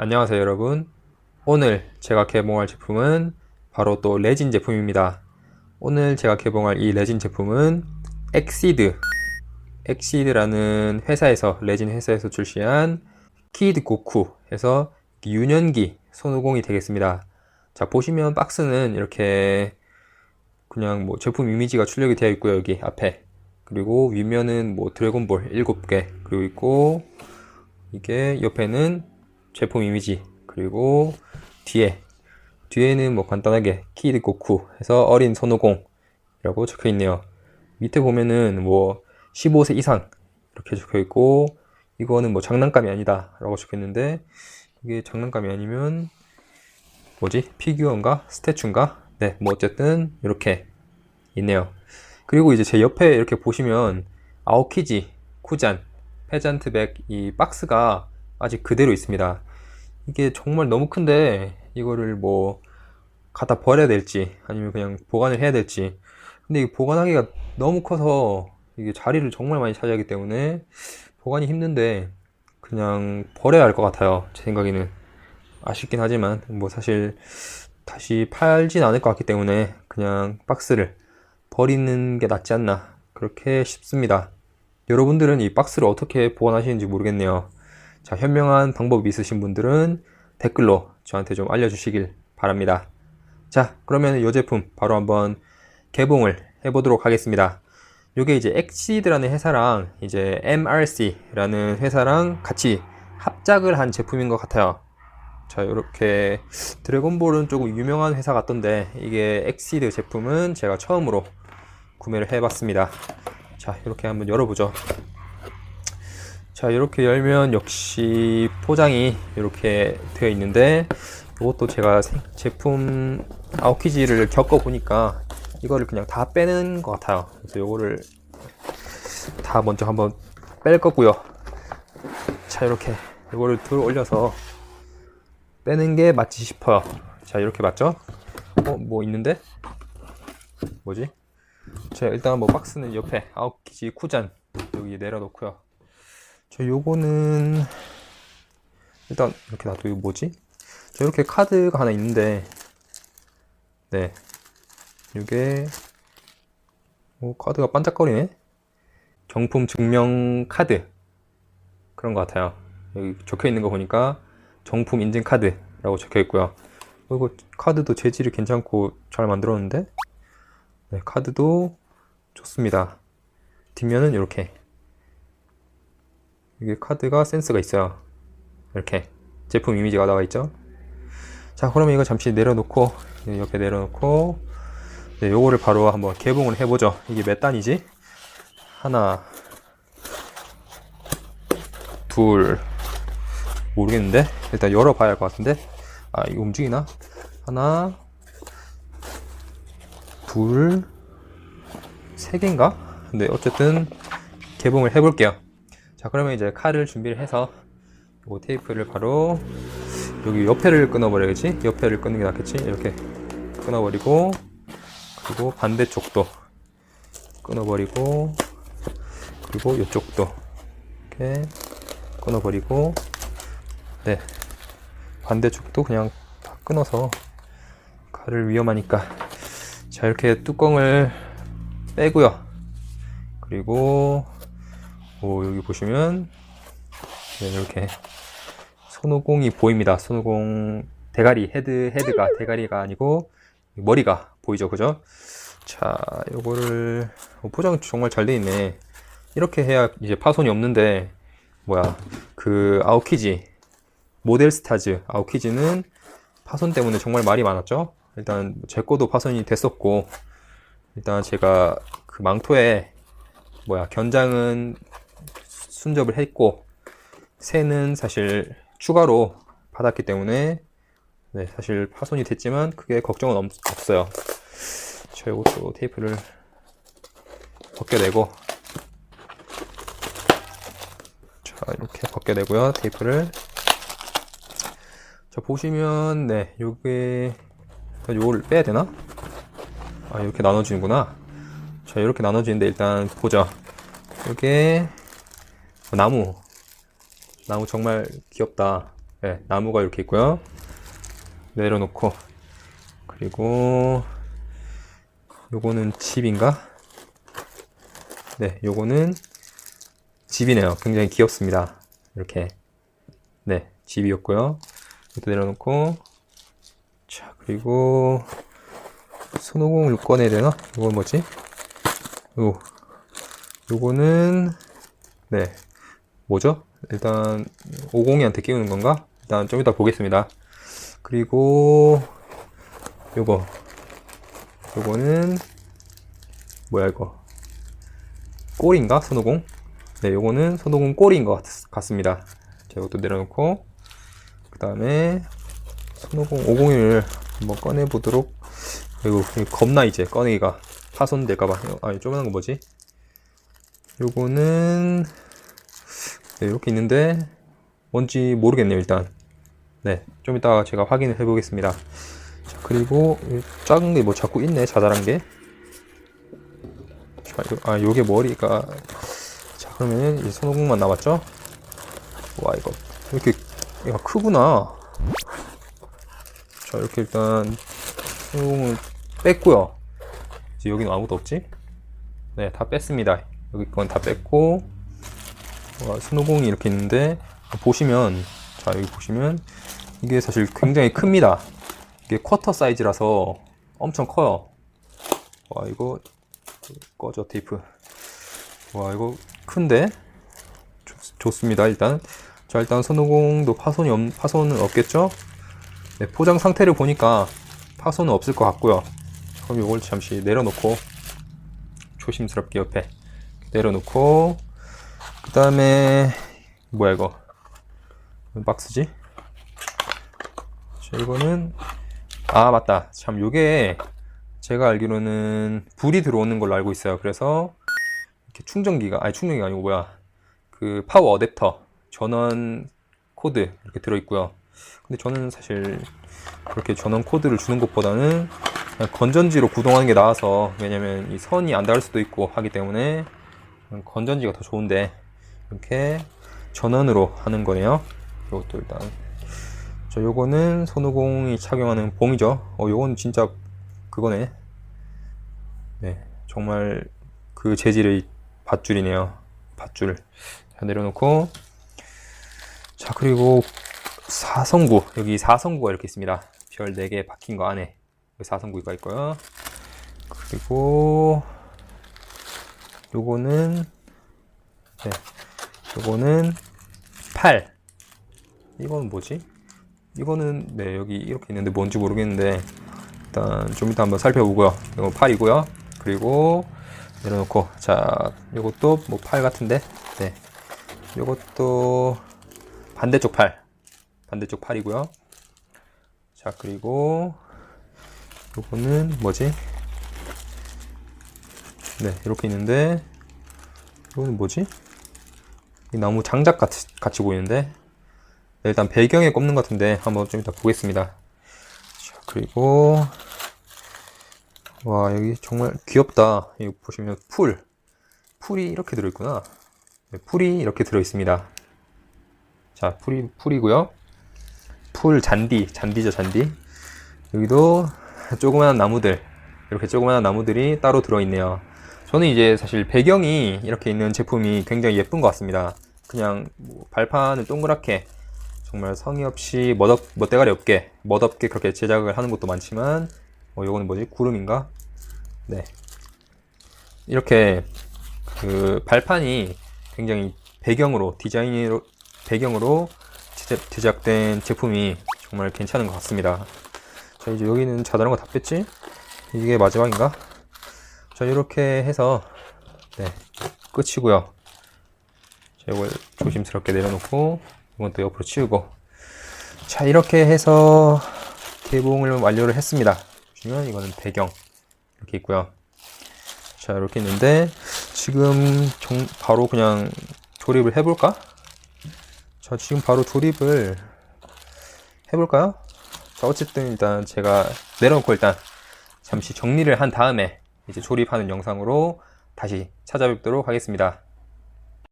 안녕하세요 여러분. 오늘 제가 개봉할 제품은 바로 또 레진 제품입니다. 오늘 제가 개봉할 이 레진 제품은 엑시드. 엑시드라는 회사에서 레진 회사에서 출시한 키드 고쿠 해서 유년기 손오공이 되겠습니다. 자 보시면 박스는 이렇게 그냥 뭐 제품 이미지가 출력이 되어 있고요 여기 앞에. 그리고 윗면은 뭐 드래곤볼 7개 그리고 있고 이게 옆에는 제품 이미지 그리고 뒤에 뒤에는 뭐 간단하게 키드 고쿠 해서 어린 손오공이라고 적혀 있네요. 밑에 보면은 뭐 15세 이상 이렇게 적혀 있고 이거는 뭐 장난감이 아니다 라고 적혀 있는데 이게 장난감이 아니면 뭐지? 피규어인가? 스태츄인가? 네 뭐 어쨌든 이렇게 있네요. 그리고 이제 제 옆에 이렇게 보시면 아오키지 쿠잔 페잔트백 이 박스가 아직 그대로 있습니다. 이게 정말 너무 큰데 이거를 뭐 갖다 버려야 될지 아니면 그냥 보관을 해야 될지 근데 이 보관하기가 너무 커서 이게 자리를 정말 많이 차지하기 때문에 보관이 힘든데 그냥 버려야 할 것 같아요. 제 생각에는 아쉽긴 하지만 뭐 사실 다시 팔진 않을 것 같기 때문에 그냥 박스를 버리는 게 낫지 않나 그렇게 싶습니다. 여러분들은 이 박스를 어떻게 보관하시는지 모르겠네요. 자, 현명한 방법이 있으신 분들은 댓글로 저한테 좀 알려주시길 바랍니다. 자, 그러면 이 제품 바로 한번 개봉을 해보도록 하겠습니다. 요게 이제 엑시드라는 회사랑 이제 MRC라는 회사랑 같이 합작을 한 제품인 것 같아요. 자, 이렇게 드래곤볼은 조금 유명한 회사 같던데 이게 엑시드 제품은 제가 처음으로 구매를 해봤습니다. 자, 이렇게 한번 열어보죠. 자, 이렇게 열면 역시 포장이 이렇게 되어 있는데 이것도 제가 생- 제품 아웃키지를 겪어 보니까 이거를 그냥 다 빼는 것 같아요. 그래서 이거를 다 먼저 한번 뺄 거고요. 자, 이렇게 이거를 들어 올려서 빼는 게 맞지 싶어요. 자, 이렇게 맞죠? 어, 뭐 있는데? 뭐지? 자, 일단 뭐 박스는 옆에 아웃키지 쿠잔 여기 내려놓고요. 저 요거는 일단 이렇게 놔두고 뭐지? 저 이렇게 카드가 하나 있는데 네. 이게 오 카드가 반짝거리네? 경품 증명 카드. 그런 것 같아요. 여기 적혀 있는 거 보니까 정품 인증 카드라고 적혀 있고요. 그리고 카드도 재질이 괜찮고 잘 만들었는데? 네, 카드도 좋습니다. 뒷면은 이렇게 이게 카드가 센스가 있어요. 이렇게 제품 이미지가 나와 있죠. 자, 그러면 이거 잠시 내려놓고 네, 옆에 내려놓고 네, 요거를 바로 한번 개봉을 해보죠. 이게 몇 단이지? 하나, 둘, 모르겠는데 일단 열어봐야 할 것 같은데 아 이거 움직이나? 하나, 둘, 세 개인가? 네, 어쨌든 개봉을 해볼게요. 자 그러면 이제 칼을 준비를 해서 요 테이프를 바로 여기 옆에를 끊어버려야지? 옆에를 끊는 게 낫겠지? 이렇게 끊어버리고 그리고 반대쪽도 끊어버리고 그리고 이쪽도 이렇게 끊어버리고 네. 반대쪽도 그냥 다 끊어서 칼을 위험하니까. 자 이렇게 뚜껑을 빼고요. 그리고 오, 여기 보시면 네, 이렇게 손오공이 보입니다. 손오공 대가리 헤드 헤드가 대가리가 아니고 머리가 보이죠, 그죠? 자, 요거를 어, 포장 정말 잘 돼 있네. 이렇게 해야 이제 파손이 없는데 뭐야 그 아오키지 모델 스타즈 아오키지는 파손 때문에 정말 말이 많았죠. 일단 제 거도 파손이 됐었고 일단 제가 그 망토에 뭐야 견장은 순접을 했고 새는 사실 추가로 받았기 때문에 네, 사실 파손이 됐지만 크게 걱정은 없, 없어요. 저 이것도 테이프를 벗겨내고 자 이렇게 벗겨내고요 테이프를 자 보시면 네 요게 요거를 빼야 되나? 아 이렇게 나눠지는구나 자 이렇게 나눠지는데 일단 요게 어, 나무 나무 정말 귀엽다 네, 나무가 이렇게 있고요. 내려놓고 그리고 요거는 집인가? 네, 요거는 집이네요. 굉장히 귀엽습니다. 이렇게 네, 집이었고요. 이것도 내려놓고 자, 그리고 손오공을 꺼내야 되나? 이건 뭐지? 요 요거는 네, 뭐죠? 일단 50이한테 끼우는 건가? 일단 좀 이따 보겠습니다. 그리고 요거 요거는 뭐야 이거 꼬리인가? 손오공? 네, 요거는 손오공 꼬리인 것 같, 같습니다. 자, 이것도 내려놓고 그 다음에 손오공 501을 한번 꺼내보도록 이거 겁나 이제 꺼내기가 파손될까봐 아, 이 조그만 거 뭐지? 요거는 네, 이렇게 있는데 뭔지 모르겠네요 일단. 네 좀 이따 제가 확인을 해 보겠습니다. 자, 그리고 이 작은 게 뭐 자꾸 있네 자잘한 게. 자, 요, 아 요게 머리가. 자 그러면 이 손오공만 남았죠? 와 이거 이렇게 얘가 크구나. 자 이렇게 일단 손오공을 뺐고요. 이제 여기는 아무도 없지? 네 다 뺐습니다. 여기 건 다 뺐고. 와, 스노공이 이렇게 있는데 보시면 자 여기 보시면 이게 사실 굉장히 큽니다. 이게 쿼터 사이즈라서 엄청 커요. 와 이거 꺼져 테이프. 와 이거 큰데? 좋, 습니다 일단. 자 일단 손오공도 파손이 없, 파손은 없겠죠? 네, 포장 상태를 보니까 파손은 없을 것 같고요. 그럼 이걸 잠시 내려놓고 조심스럽게 옆에 내려놓고 그 다음에 뭐야 이거? 박스지? 자 이거는 아 맞다. 참 요게 제가 알기로는 불이 들어오는 걸로 알고 있어요. 그래서 이렇게 충전기가 아니 충전기가 아니고 뭐야. 그 파워 어댑터 전원 코드 이렇게 들어있고요. 근데 저는 사실 그렇게 전원 코드를 주는 것보다는 건전지로 구동하는 게 나아서 왜냐면 이 선이 안 닿을 수도 있고 하기 때문에 건전지가 더 좋은데 이렇게 전원으로 하는 거네요. 이것도 일단 저 요거는 손오공이 착용하는 봉이죠. 어 요건 진짜 그거네. 네 정말 그 재질의 밧줄이네요. 밧줄 자, 내려놓고 자 그리고 사성구 여기 사성구가 이렇게 있습니다. 별 4개 박힌 거 안에 사성구가 있고요. 그리고 요거는 네. 요거는 8 이건 뭐지? 이거는 네 여기 이렇게 있는데 뭔지 모르겠는데 일단 좀 이따 한번 살펴보고요. 이거 8이고요. 그리고 내려놓고 자 요것도 뭐 8 같은데? 네. 요것도 반대쪽 8 반대쪽 8이고요. 자 그리고 요거는 뭐지? 네, 이렇게 있는데, 이거는 뭐지? 이 나무 장작 같이, 같이 보이는데, 네, 일단 배경에 꼽는 것 같은데, 한번 좀 이따 보겠습니다. 자, 그리고, 와, 여기 정말 귀엽다. 이거 보시면 풀. 풀이 이렇게 들어있구나. 네, 풀이 이렇게 들어있습니다. 자, 풀이, 풀이고요. 풀 잔디, 잔디죠, 잔디. 여기도 조그마한 나무들, 이렇게 조그마한 나무들이 따로 들어있네요. 저는 이제 사실 배경이 이렇게 있는 제품이 굉장히 예쁜 것 같습니다. 그냥 뭐 발판을 동그랗게 정말 성의 없이 멋없, 멋대가리 없게 멋없게 그렇게 제작을 하는 것도 많지만 어, 요거는 뭐지? 구름인가? 네. 이렇게 그 발판이 굉장히 배경으로 디자인으로 배경으로 제작, 제작된 제품이 정말 괜찮은 것 같습니다. 자 이제 여기는 자잘한 거 다 뺐지? 이게 마지막인가? 자 이렇게 해서 네 끝이고요. 자 이걸 조심스럽게 내려놓고 이건 또 옆으로 치우고. 자 이렇게 해서 개봉을 완료를 했습니다. 보시면 이거는 배경 이렇게 있고요. 자 이렇게 있는데 지금 정, 바로 그냥 조립을 해볼까? 자 지금 바로 조립을 해볼까요? 자 어쨌든 일단 제가 내려놓고 일단 잠시 정리를 한 다음에 이제 조립하는 영상으로 다시 찾아뵙도록 하겠습니다.